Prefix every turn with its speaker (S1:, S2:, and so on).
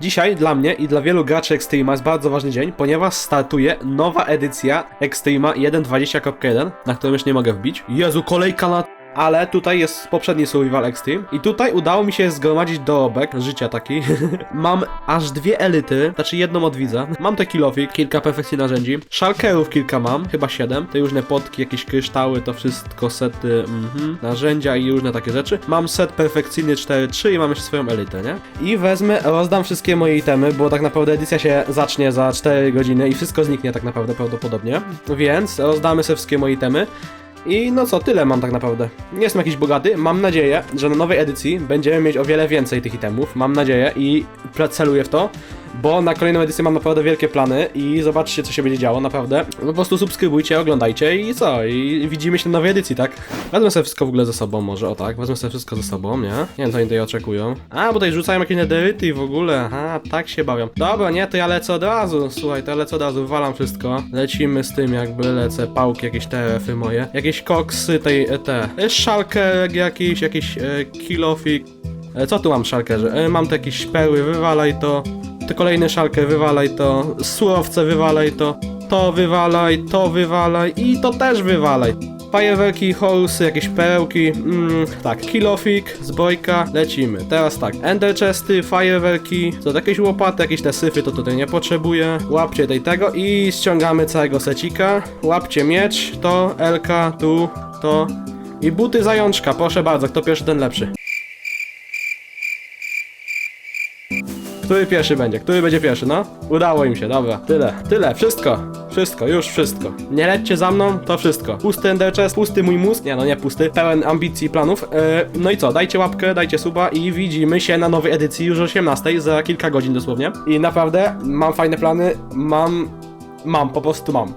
S1: Dzisiaj dla mnie i dla wielu graczy Extrema jest bardzo ważny dzień, ponieważ startuje nowa edycja Extrema 1.20.1, na którą już nie mogę wbić. Jezu, kolejka na... Ale tutaj jest poprzedni Survival Extreme i tutaj udało mi się zgromadzić dorobek życia taki. Mam aż dwie elity, znaczy jedną od widza. Mam te kilofy, kilka perfekcji narzędzi. Shulkerów kilka mam, chyba siedem. Te różne potki, jakieś kryształy, to wszystko sety, mhm, narzędzia i różne takie rzeczy. Mam set perfekcyjny 4-3 i mam jeszcze swoją elitę, nie? I wezmę, rozdam wszystkie moje itemy, bo tak naprawdę edycja się zacznie za 4 godziny i wszystko zniknie tak naprawdę prawdopodobnie. Więc rozdamy sobie wszystkie moje itemy. I no co, tyle mam tak naprawdę. Nie jestem jakiś bogaty, mam nadzieję, że na nowej edycji będziemy mieć o wiele więcej tych itemów, mam nadzieję i celuję w to, bo na kolejną edycję mam naprawdę wielkie plany i zobaczcie co się będzie działo, naprawdę. Po prostu subskrybujcie, oglądajcie i co, i widzimy się na nowej edycji, tak? Wezmę sobie wszystko w ogóle ze sobą może, o tak, wezmę sobie wszystko ze sobą, nie? Nie wiem co oni tutaj oczekują. A, bo tutaj rzucają jakieś nederyty w ogóle, aha, tak się bawią. Dobra, nie, to ja lecę od razu, słuchaj, to ja lecę od razu, walam wszystko. Lecimy z tym jakby, lecę, pałki, jakieś TF-y moje, jakieś koksy, tej, e, te, e, szalker jakiś, jakiś e, kilofik. E, co tu mam szalkerze? E, mam tu jakieś perły, wywalaj to. Te kolejne szalkę, wywalaj to. Surowce, wywalaj to. To wywalaj, to wywalaj i to też wywalaj. Fajerwerki, horusy, jakieś perełki, mm, tak, kilofik, zbrojka, lecimy. Teraz tak, ender chesty, fajerwerki, co, jakieś łopaty, jakieś te syfy, to tutaj nie potrzebuję. Łapcie tej tego i ściągamy całego secika. Łapcie miecz, to, elka, tu, to. I buty zajączka, proszę bardzo, kto pierwszy, ten lepszy. Który pierwszy będzie? Który będzie pierwszy, no? Udało im się, dobra. Tyle, tyle, wszystko. Wszystko, już wszystko. Nie lećcie za mną, to wszystko. Pusty ender chest, pusty mój mózg. Nie no, nie pusty. Pełen ambicji i planów. E, no i co, dajcie łapkę, dajcie suba i widzimy się na nowej edycji już o 18 za kilka godzin dosłownie. I naprawdę mam fajne plany, mam... Mam, po prostu mam.